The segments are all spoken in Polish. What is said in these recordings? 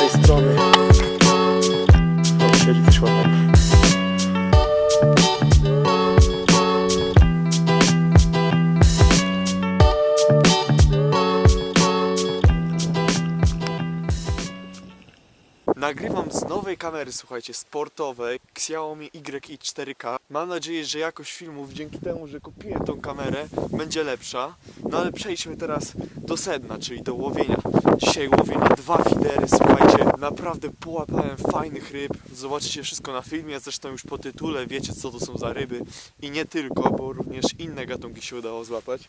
Z Nagrywam z nowej kamery, słuchajcie, sportowej Xiaomi YI 4K. Mam nadzieję, że jakość filmów dzięki temu, że kupiłem tą kamerę, będzie lepsza. No ale przejdźmy teraz do sedna, czyli do łowienia. Dzisiaj łowię na dwa fidery, słuchajcie, naprawdę połapałem fajnych ryb. Zobaczycie wszystko na filmie, zresztą już po tytule wiecie co to są za ryby. I nie tylko, bo również inne gatunki się udało złapać.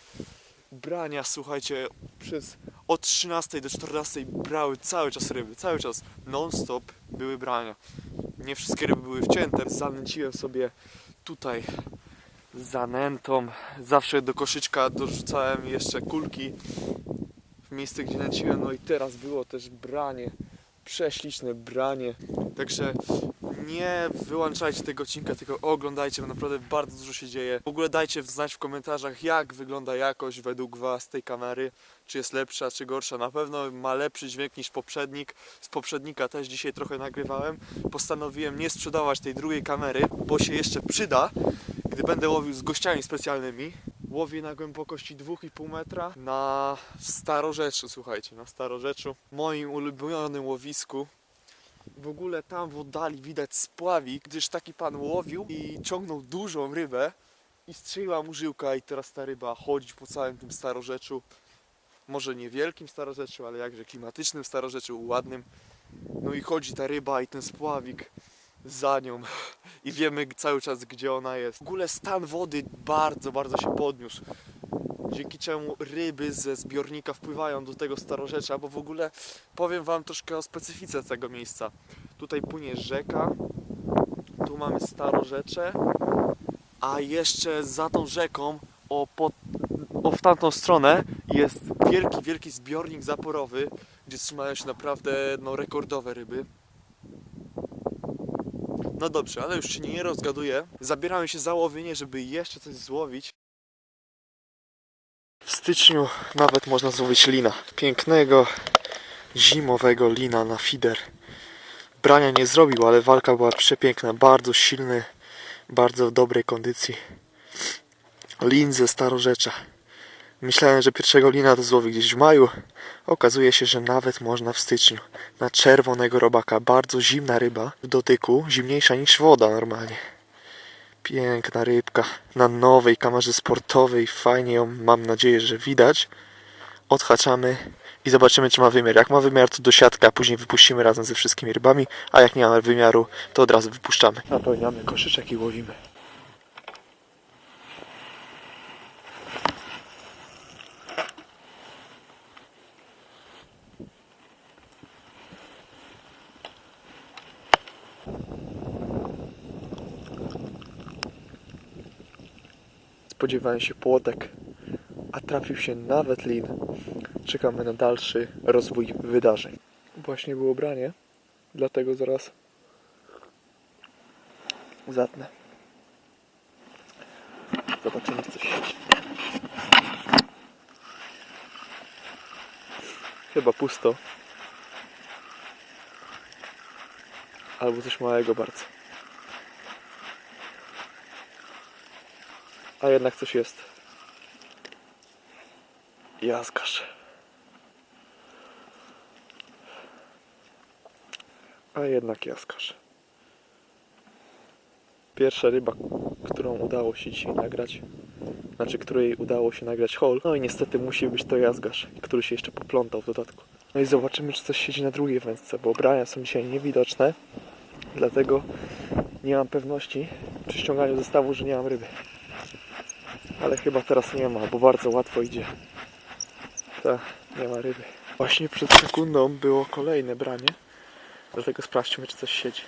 Brania, słuchajcie, przez od 13 do 14 brały cały czas ryby, cały czas non-stop były brania. Nie wszystkie ryby były wcięte. Zanęciłem sobie tutaj zanętą. Zawsze do koszyczka dorzucałem jeszcze kulki w miejsce, gdzie nęciłem. No i teraz było też branie. Prześliczne branie. Także nie wyłączajcie tego odcinka, tylko oglądajcie, bo naprawdę bardzo dużo się dzieje. W ogóle dajcie znać w komentarzach, jak wygląda jakość według Was tej kamery. Czy jest lepsza, czy gorsza. Na pewno ma lepszy dźwięk niż poprzednik. Z poprzednika też dzisiaj trochę nagrywałem. Postanowiłem nie sprzedawać tej drugiej kamery, bo się jeszcze przyda, gdy będę łowił z gościami specjalnymi. Łowię na głębokości 2,5 metra na Starorzeczu, słuchajcie, na Starorzeczu. Moim ulubionym łowisku. W ogóle tam w oddali widać spławik, gdyż taki pan łowił i ciągnął dużą rybę i strzeliła mu żyłka i teraz ta ryba chodzi po całym tym Starorzeczu. Może nie wielkim Starorzeczu, ale jakże klimatycznym Starorzeczu, ładnym. No i chodzi ta ryba i ten spławik za nią i wiemy cały czas gdzie ona jest. W ogóle stan wody bardzo, bardzo się podniósł. Dzięki czemu ryby ze zbiornika wpływają do tego starorzecza, bo w ogóle powiem Wam troszkę o specyfice tego miejsca. Tutaj płynie rzeka, tu mamy starorzecze, a jeszcze za tą rzeką, o, po, o w tamtą stronę jest wielki, wielki zbiornik zaporowy, gdzie trzymają się naprawdę no, rekordowe ryby. No dobrze, ale już się nie rozgaduję. Zabieramy się za łowienie, żeby jeszcze coś złowić. Styczniu nawet można złowić lina. Pięknego, zimowego lina na fider. Brania nie zrobił, ale walka była przepiękna. Bardzo silny, bardzo w dobrej kondycji. Lin ze Starorzecza. Myślałem, że pierwszego lina to złowi gdzieś w maju. Okazuje się, że nawet można w styczniu. Na czerwonego robaka. Bardzo zimna ryba w dotyku. Zimniejsza niż woda normalnie. Piękna rybka. Na nowej kamerze sportowej. Fajnie ją mam nadzieję, że widać. Odhaczamy i zobaczymy, czy ma wymiar. Jak ma wymiar, to do siatka, a później wypuścimy razem ze wszystkimi rybami. A jak nie ma wymiaru, to od razu wypuszczamy. Napełniamy koszyczek i łowimy. Spodziewałem się płotek, a trafił się nawet lin. Czekamy na dalszy rozwój wydarzeń. Właśnie było branie, dlatego zaraz zatnę. Zobaczymy, co się dzieje. Chyba pusto. Albo coś małego bardzo. A jednak coś jest. Jazgarz. A jednak jazgarz. Pierwsza ryba, którą udało się dzisiaj nagrać. Znaczy, której udało się nagrać hol. No i niestety musi być to jazgarz, który się jeszcze poplątał w dodatku. No i zobaczymy, czy coś siedzi na drugiej wędce, bo brania są dzisiaj niewidoczne. Dlatego nie mam pewności przy ściąganiu zestawu, że nie mam ryby. Ale chyba teraz nie ma, bo bardzo łatwo idzie. Ta, nie ma ryby. Właśnie przed sekundą było kolejne branie. Dlatego sprawdźmy, czy coś siedzi.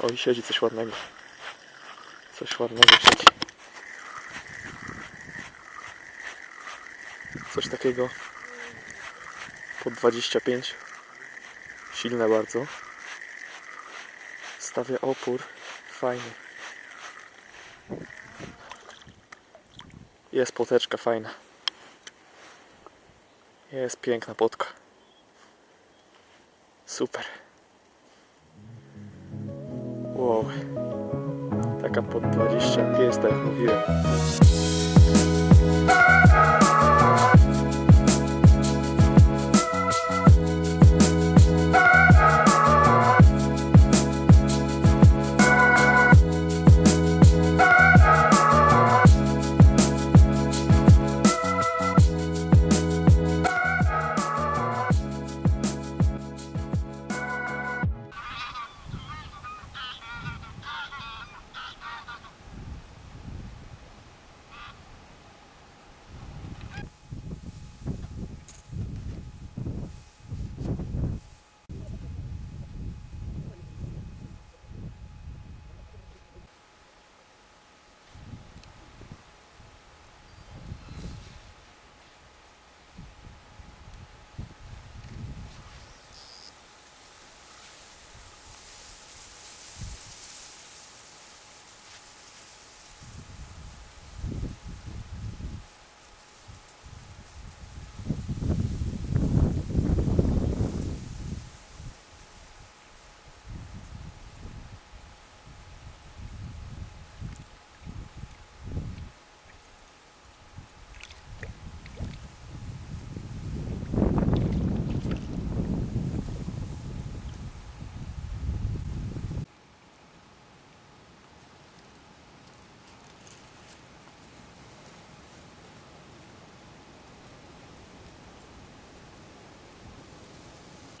O, i siedzi coś ładnego. Coś ładnego siedzi. Coś takiego po 25. Silne bardzo. Stawia opór. Fajnie. Jest poteczka fajna. Jest piękna potka. Super. Wow. Taka pod 25, tak jak mówiłem.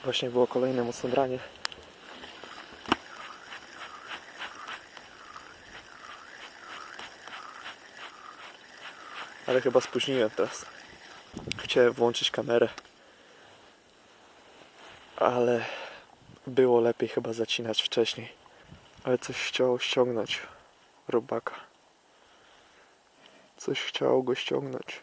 Właśnie było kolejne mocne branie. Ale chyba spóźniłem teraz. Chciałem włączyć kamerę. Ale było lepiej chyba zacinać wcześniej. Ale coś chciało ściągnąć robaka. Coś chciało go ściągnąć.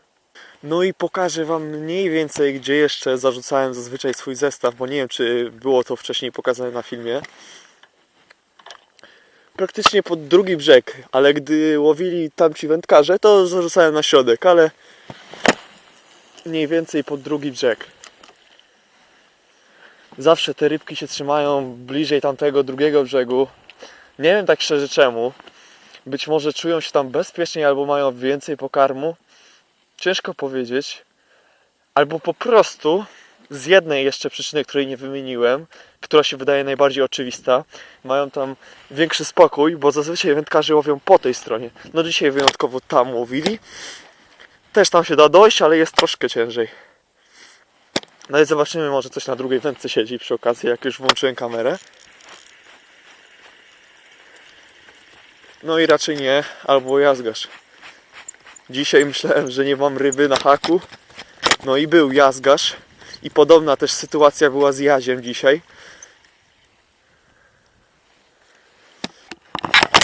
No i pokażę Wam mniej więcej, gdzie jeszcze zarzucałem zazwyczaj swój zestaw, bo nie wiem, czy było to wcześniej pokazane na filmie. Praktycznie pod drugi brzeg, ale gdy łowili tamci wędkarze, to zarzucałem na środek, ale mniej więcej pod drugi brzeg. Zawsze te rybki się trzymają bliżej tamtego drugiego brzegu. Nie wiem tak szczerze czemu. Być może czują się tam bezpieczniej albo mają więcej pokarmu. Ciężko powiedzieć. Albo po prostu z jednej jeszcze przyczyny, której nie wymieniłem, która się wydaje najbardziej oczywista, mają tam większy spokój, bo zazwyczaj wędkarze łowią po tej stronie. No dzisiaj wyjątkowo tam łowili. Też tam się da dojść, ale jest troszkę ciężej. No i zobaczymy, może coś na drugiej wędce siedzi przy okazji, jak już włączyłem kamerę. No i raczej nie, albo jazgasz. Dzisiaj myślałem, że nie mam ryby na haku. No i był jazgasz. I podobna też sytuacja była z jaziem dzisiaj.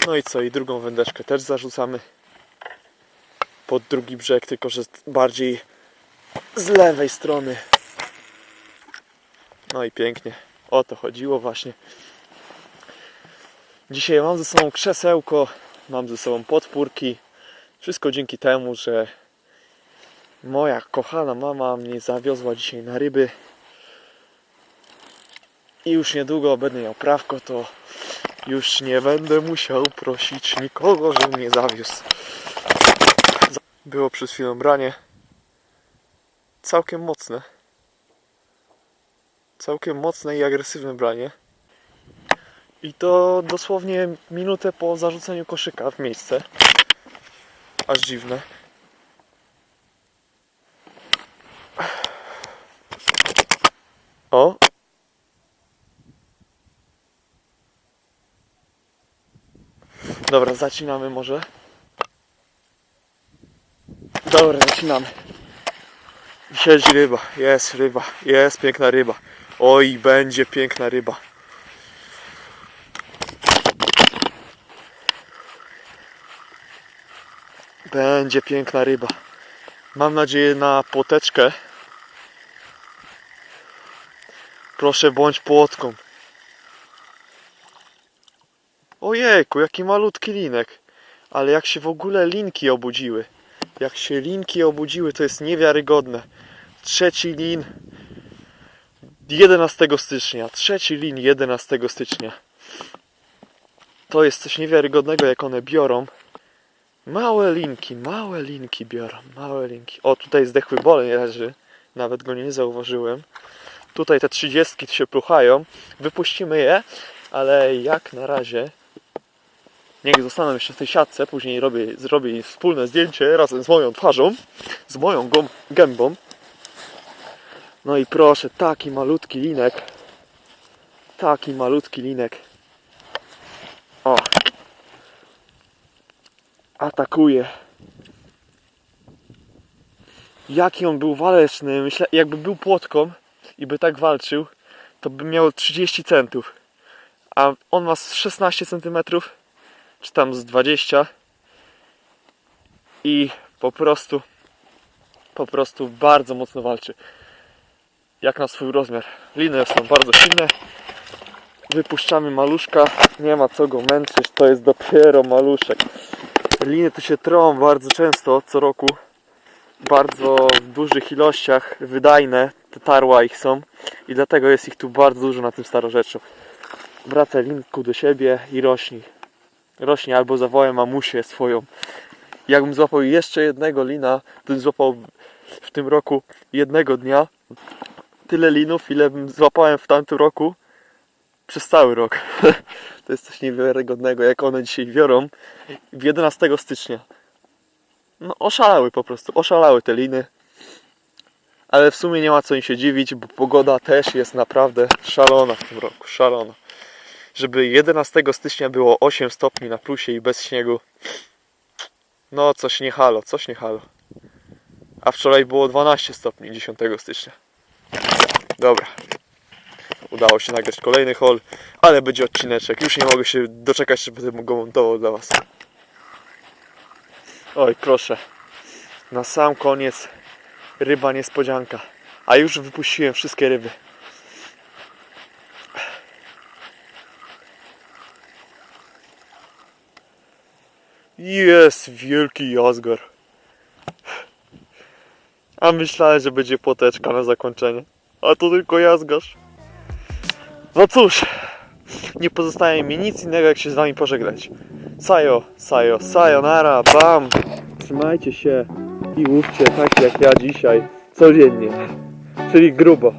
No i co, i drugą wędeczkę też zarzucamy pod drugi brzeg, tylko że bardziej z lewej strony. No i pięknie. O to chodziło właśnie. Dzisiaj mam ze sobą krzesełko, mam ze sobą podpórki. Wszystko dzięki temu, że moja kochana mama mnie zawiozła dzisiaj na ryby. I już niedługo będę miał prawko, to już nie będę musiał prosić nikogo, żeby mnie zawiózł. Było przez chwilę branie. Całkiem mocne. Całkiem mocne i agresywne branie. I to dosłownie minutę po zarzuceniu koszyka w miejsce. Aż dziwne. O! Dobra, zacinamy może. Dobra, zaczynamy. Siedzi ryba, jest ryba, jest piękna ryba. Oj, będzie piękna ryba. Będzie piękna ryba. Mam nadzieję na poteczkę. Proszę bądź płotką. Ojejku, jaki malutki linek. Ale jak się w ogóle linki obudziły. Jak się linki obudziły, to jest niewiarygodne. Trzeci lin 11 stycznia. Trzeci lin 11 stycznia. To jest coś niewiarygodnego, jak one biorą. Małe linki, małe linki biorą, małe linki. O, tutaj zdechły boleń leży. Nawet go nie zauważyłem. Tutaj te trzydziestki się pluchają. Wypuścimy je, ale jak na razie niech zostaną jeszcze w tej siatce. Później robię, zrobię wspólne zdjęcie razem z moją twarzą, z moją gębą. No i proszę, taki malutki linek. Taki malutki linek. O. Atakuje. Jaki on był waleczny. Myślę, jakby był płotką i by tak walczył, to by miał 30 centów. A on ma z 16 centymetrów, czy tam z 20. I po prostu, po prostu bardzo mocno walczy. Jak na swój rozmiar. Liny są bardzo silne. Wypuszczamy maluszka. Nie ma co go męczyć. To jest dopiero maluszek. Liny tu się trą bardzo często, co roku. Bardzo w dużych ilościach, wydajne. Te tarła ich są. I dlatego jest ich tu bardzo dużo na tym starorzeczu. Wraca linku do siebie i rośnie. Rośnie albo zawoła mamusię swoją. Jakbym złapał jeszcze jednego lina, to bym złapał w tym roku jednego dnia tyle linów, ile bym złapałem w tamtym roku przez cały rok. To jest coś niewiarygodnego, jak one dzisiaj wiorą w 11 stycznia. No oszalały po prostu, oszalały te liny. Ale w sumie nie ma co im się dziwić, bo pogoda też jest naprawdę szalona w tym roku, szalona. Żeby 11 stycznia było 8 stopni na plusie i bez śniegu. No coś nie halo, coś nie halo. A wczoraj było 12 stopni 10 stycznia. Dobra. Udało się nagrać kolejny haul, ale będzie odcineczek. Już nie mogę się doczekać, że będę go montował dla Was. Oj, proszę. Na sam koniec ryba niespodzianka. A już wypuściłem wszystkie ryby. Jest wielki jazgar. A myślałem, że będzie płoteczka na zakończenie. A to tylko jazgarz. No cóż, nie pozostaje mi nic innego jak się z wami pożegnać. Sajo, sajo, sayonara, bam! Trzymajcie się i łówcie tak jak ja dzisiaj, codziennie. Czyli grubo.